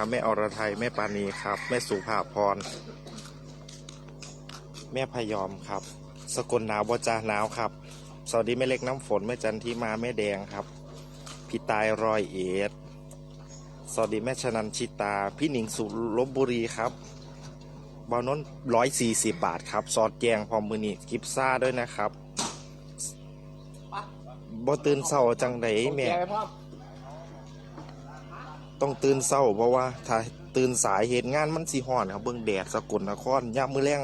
ครับ แม่อรไทยแม่ปานีครับ แม่สุภาพร แม่พยอมครับ สกลหนาวบจาหนาวครับ สวัสดีแม่เล็กน้ำฝนแม่จันทิมาแม่แดงครับ พี่ตายรอยเอ็ดสวัสดีแม่ชนันชิตา พี่หนิงสุลบบุรีครับบาวนนร้อยสี่สิบบาทครับ ซอสแกงพอมือนี่กิฟซ่าด้วยนะครับบ่ตื่นเศร้าจังไดแม่ ต้องตื่นเศร้าเพราะว่าถ้าตื่นสายเหตุงานมันสีห่อนครับเบิ่งแดดสกลนครยามมือแรง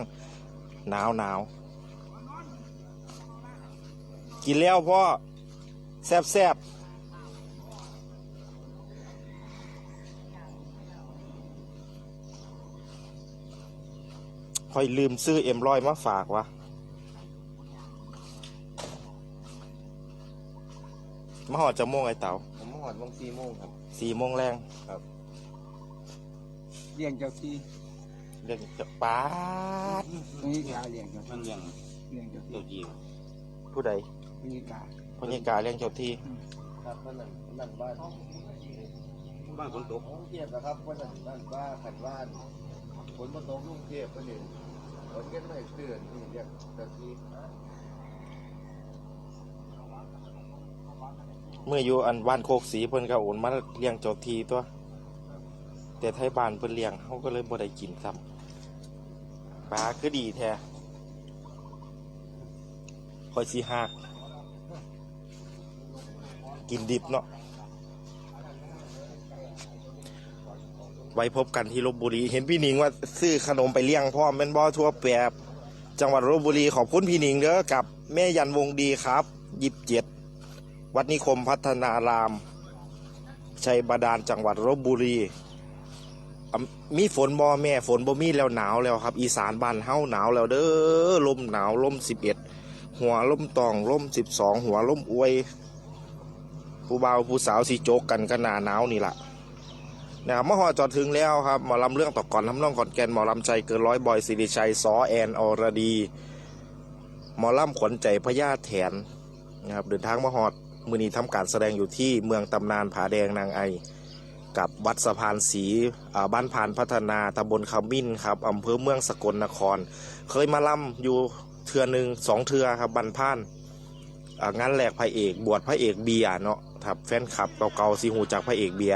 หนาวหนาวกินแล้วพ่อแซ่บแซบคอยลืมซื้อเอ็มร้อยมาฝากวะมาหอดจะโมงไอเต๋าผมมา หอดวงสี่โมงครับ สี่โมงแรงเลี้ยงเจ้าที่เรื่องจะป้าดนี่กาเลี้ยงเจ้ามันยังเลี้ยงเจ้าที่ตัวจีบผู้ใดนี่กาพญากาเรื่องเจ้าที่ครับมันนั่นมันนั่นบ้านบ้านฝนตกกรุงเทพนะครับว่านั่นนั่นบ้านขันบ้านฝนมาตกกรุงเทพก็นี่ฝนเก็บไม่เตือนนี่เรียกตะกี้ เมื่ออยู่อันบ้านโคกสีเพิ่นก็โอนมาเลี้ยงเจ้าทีตัว แต่ไทยบ้านเพิ่นเลี้ยงเขาก็เลยบ่ได้กินซ้ำปลาคือดีแท้คอยสีหักกินดิบเนาะไว้พบกันที่ลบบุรี เห็นพี่หนิงว่าซื้อขนมไปเลี้ยงพ่อแมเป็นบ่อทั่วแปบจังหวัดลบบุรีขอบคุณพี่หนิงเด้อกับแม่ยันวงดีครับยิบเจ็ด วัดนิคมพัฒนาราม ชัยบาดาลจังหวัดลบบุรี มีฝนบ่แม่ฝนบ่มีแล้วหนาวแล้วครับ อีสานบ้านเฮาหนาวแล้วเด้อลมหนาวลมสิบเอ็ดหัวลมตองลมสิบสองหัวลมอวย ผู้บ่าวผู้สาวสีโจกกันก็หนาหนาวนี่แหละนะครับมหอจอดถึงแล้วครับหมอลำเรื่องต่อก่อนทำน้องก่อนแกนหมอลำใจเกินร้อยบอยสิริชัยซอแอนอรดีหมอลำขวัญใจพญาแถนนะครับเดินทางมหอด มือนี้ทำการแสดงอยู่ที่เมืองตำนานผาแดงนางไอ กับวัดสะพานสีบ้านพานพัฒนาตำบลขมิ้นครับอำเภอเมืองสกลนคร เคยมาล่ำอยู่เทือหนึ่งสองเทือครับบันพานงานแหลกพระเอก บวชพระเอกเบียเนาะครับแฟนคลับเก่าๆสีหูจากพระเอกเบีย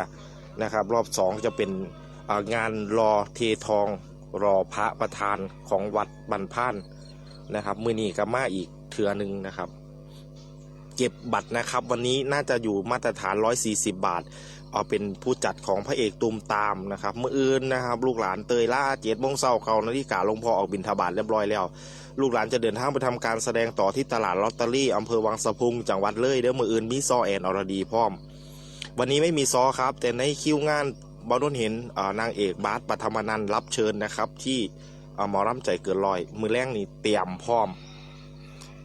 นะครับ รอบสองจะเป็นงานรอเททองรอพระประธานของวัดบันพานนะครับ มือนี้ก็มาอีกเทือหนึ่งนะครับ เก็บบัตรนะครับ วันนี้น่าจะอยู่มาตรฐาน 140 บาท เอาเป็นผู้จัดของพระเอกตูมตามนะครับ เมื่ออื่นนะครับ ลูกหลานเตยล่าเจ็ดโมงเช้าเขานาฬิกาลงพอออกบินทบาทเรียบร้อยแล้ว ลูกหลานจะเดินทางไปทำการแสดงต่อที่ตลาดลอตเตอรี่อำเภอวังสะพุงจังหวัดเลยเดี๋ยวมื่ออื่นมีซอแอนอรดีพร้อม วันนี้ไม่มีซอครับ แต่ในคิวงานบอลนเห็นนางเอกบาสปฐมนันรับเชิญนะครับ ที่หมอร่ำใจเกินร้อย มือแรงนี่เตรียมพร้อม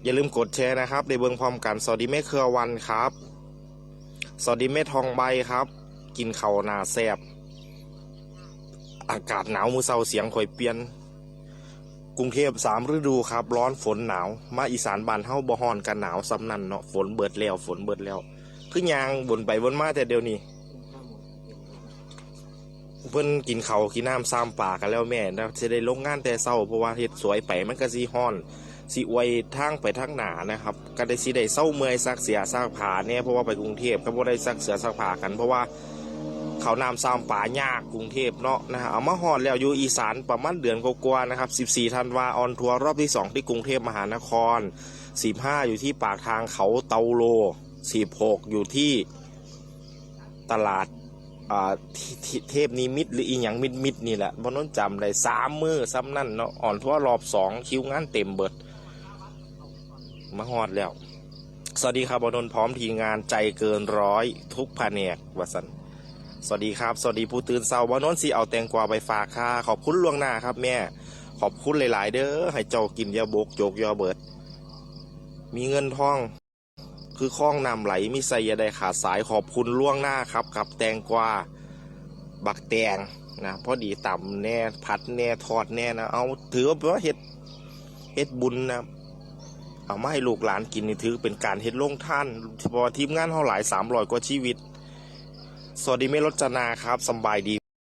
อย่าลืมกดแชร์นะครับในเบื้องพร้อมกันสวัสดีแม่เครือวันครับ สวัสดีแม่ทองใบครับ กินเข่านาแซบอากาศหนาวมือเศร้าเสียงข่อยเปลี่ยน กรุงเทพสามฤดูครับ ร้อนฝนหนาว มาอีสานบานเฮาบ่ฮ้อนกันหนาวซ้ำนั่นเนาะฝนเบิดแล้วฝนเบิดแล้วคือยางบนไปบนมาแต่เดี๋ยวนี้เพิ่นกินเขากินน้ำซ้ำป่ากันแล้วแม่นะจะได้ลงงานแต่เศร้าเพราะว่าเฮ็ดสวยไปมันก็สิฮ้อน สิอวยทางไปทางหนานะครับก็ได้สิได้เศร้าเมื่อยซักเสียซักผาเนี่ยเพราะว่าไปกรุงเทพก็บ่ได้ซักเสือซักผากัน เพราะว่าเขาน้ำซ้ำป่ายากกรุงเทพเนาะนะฮะเอามาฮอดแล้วอยู่อีสานประมาณเดือนกว่าๆนะครับ14ธันวาออนทัวร์รอบที่ 2 ที่กรุงเทพมหานคร 15 อยู่ที่ปากทางเขาเตาโล 16 อยู่ที่ตลาดเทพนิมิตหรืออีหยังมิดมิดนี่แหละบนน้นจำได้สามมือซ้ำนั่นเนาะอ่อนทัวร์รอบสองคิวงานเต็มเบิด มาฮอดแล้ว สวัสดีครับบอนนท์พร้อมทีมงานใจเกินร้อยทุกแผนกวสันสวัสดีครับ สวัสดีผู้ตื่นเศร้าบนนท์สีเอาแตงกวาไปฝากค่ะขอบคุณล่วงหน้าครับแม่ ขอบคุณหลาย ๆ เด้อให้เจ้ากินยาบกโจกยาเบิด มีเงินทอง คือคล้องนำไหลมีใส่ยาใดขาดสายขอบคุณล่วงหน้าครับกับแตงกวาบักแตงนะพอดีต่ำแน่ผัดแน่ทอดแน่นะเอาถือว่าเฮ็ดเฮ็ดบุญนะ เอามาให้ลูกหลานกินนี่ถือเป็นการเฮ็ดลงท่านพอทีมงานเฮาหลายสามร้อยกว่าชีวิต สวัสดีแม่รจนาครับสบายดี